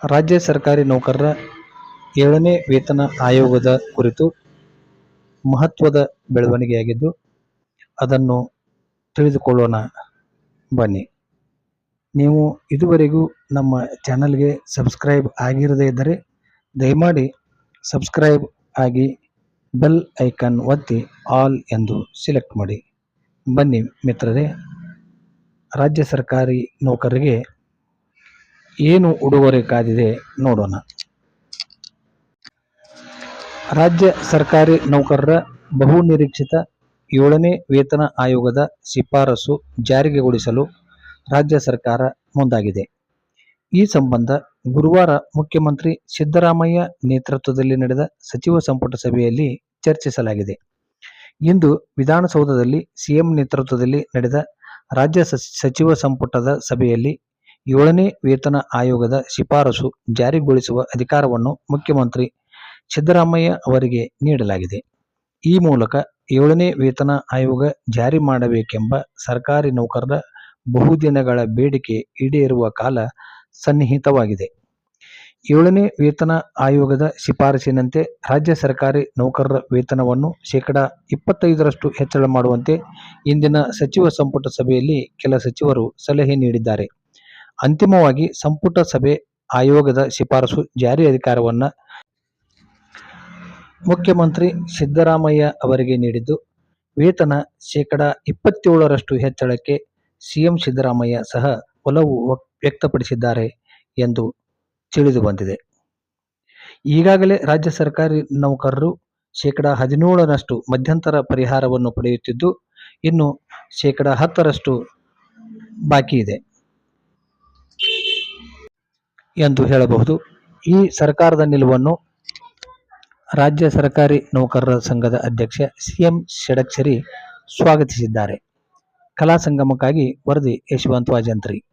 ರಾಜ್ಯ ಸರ್ಕಾರಿ ನೌಕರರ ಏಳನೇ ವೇತನ ಆಯೋಗದ ಕುರಿತು ಮಹತ್ವದ ಬೆಳವಣಿಗೆಯಾಗಿದ್ದು, ಅದನ್ನು ತಿಳಿದುಕೊಳ್ಳೋಣ. ಬನ್ನಿ. ನೀವು ಇದುವರೆಗೂ ನಮ್ಮ ಚಾನಲ್ಗೆ ಸಬ್ಸ್ಕ್ರೈಬ್ ಆಗಿರದೇ ಇದ್ದರೆ, ದಯಮಾಡಿ ಸಬ್ಸ್ಕ್ರೈಬ್ ಆಗಿ ಬೆಲ್ ಐಕಾನ್ ಒತ್ತಿ ಆಲ್ ಎಂದು ಸೆಲೆಕ್ಟ್ ಮಾಡಿ. ಬನ್ನಿ ಮಿತ್ರರೇ, ರಾಜ್ಯ ಸರ್ಕಾರಿ ನೌಕರರಿಗೆ ಏನು ಉಡುಗೊರೆ ಕಾದಿದೆ ನೋಡೋಣ. ರಾಜ್ಯ ಸರ್ಕಾರಿ ನೌಕರರ ಬಹುನಿರೀಕ್ಷಿತ ಏಳನೇ ವೇತನ ಆಯೋಗದ ಶಿಫಾರಸು ಜಾರಿಗೆಗೊಳಿಸಲು ರಾಜ್ಯ ಸರ್ಕಾರ ಮುಂದಾಗಿದೆ. ಈ ಸಂಬಂಧ ಗುರುವಾರ ಮುಖ್ಯಮಂತ್ರಿ ಸಿದ್ದರಾಮಯ್ಯ ನೇತೃತ್ವದಲ್ಲಿ ನಡೆದ ಸಚಿವ ಸಂಪುಟ ಸಭೆಯಲ್ಲಿ ಚರ್ಚಿಸಲಾಗಿದೆ. ಇಂದು ವಿಧಾನಸೌಧದಲ್ಲಿ ಸಿಎಂ ನೇತೃತ್ವದಲ್ಲಿ ನಡೆದ ರಾಜ್ಯ ಸಚಿವ ಸಂಪುಟದ ಸಭೆಯಲ್ಲಿ ಏಳನೇ ವೇತನ ಆಯೋಗದ ಶಿಫಾರಸು ಜಾರಿಗೊಳಿಸುವ ಅಧಿಕಾರವನ್ನು ಮುಖ್ಯಮಂತ್ರಿ ಸಿದ್ದರಾಮಯ್ಯ ಅವರಿಗೆ ನೀಡಲಾಗಿದೆ. ಈ ಮೂಲಕ ಏಳನೇ ವೇತನ ಆಯೋಗ ಜಾರಿ ಮಾಡಬೇಕೆಂಬ ಸರ್ಕಾರಿ ನೌಕರರ ಬಹುದಿನಗಳ ಬೇಡಿಕೆ ಈಡೇರುವ ಕಾಲ ಸನ್ನಿಹಿತವಾಗಿದೆ. ಏಳನೇ ವೇತನ ಆಯೋಗದ ಶಿಫಾರಸಿನಂತೆ ರಾಜ್ಯ ಸರ್ಕಾರಿ ನೌಕರರ ವೇತನವನ್ನು ಶೇಕಡಾ ಇಪ್ಪತ್ತೈದರಷ್ಟು ಹೆಚ್ಚಳ ಮಾಡುವಂತೆ ಇಂದಿನ ಸಚಿವ ಸಂಪುಟ ಸಭೆಯಲ್ಲಿ ಕೆಲ ಸಚಿವರು ಸಲಹೆ ನೀಡಿದ್ದಾರೆ. ಅಂತಿಮವಾಗಿ ಸಂಪುಟ ಸಭೆ ಆಯೋಗದ ಶಿಫಾರಸು ಜಾರಿ ಅಧಿಕಾರವನ್ನು ಮುಖ್ಯಮಂತ್ರಿ ಸಿದ್ದರಾಮಯ್ಯ ಅವರಿಗೆ ನೀಡಿದ್ದು, ವೇತನ ಶೇಕಡಾ ಇಪ್ಪತ್ತೇಳರಷ್ಟು ಹೆಚ್ಚಳಕ್ಕೆ ಸಿಎಂ ಸಿದ್ದರಾಮಯ್ಯ ಸಹ ಒಲವು ವ್ಯ- ವ್ಯಕ್ತಪಡಿಸಿದ್ದಾರೆ ಎಂದು ತಿಳಿದು ಬಂದಿದೆ. ಈಗಾಗಲೇ ರಾಜ್ಯ ಸರ್ಕಾರಿ ನೌಕರರು ಶೇಕಡಾ ಹದಿನೇಳರಷ್ಟು ಮಧ್ಯಂತರ ಪರಿಹಾರವನ್ನು ಪಡೆಯುತ್ತಿದ್ದು, ಇನ್ನು ಶೇಕಡ ಹತ್ತರಷ್ಟು ಬಾಕಿ ಇದೆ. ಎಂದು ಹೇಳಬಹುದು. ಈ ಸರ್ಕಾರದ ನಿಲುವನ್ನು ರಾಜ್ಯ ಸರ್ಕಾರಿ ನೌಕರರ ಸಂಘದ ಅಧ್ಯಕ್ಷ ಸಿಎಂ ಷಡಕ್ಷರಿ ಸ್ವಾಗತಿಸಿದ್ದಾರೆ. ಕಲಾ ಸಂಗಮಕ್ಕಾಗಿ ವರದಿ ಯಶವಂತ್ ವಾಜಂತ್ರಿ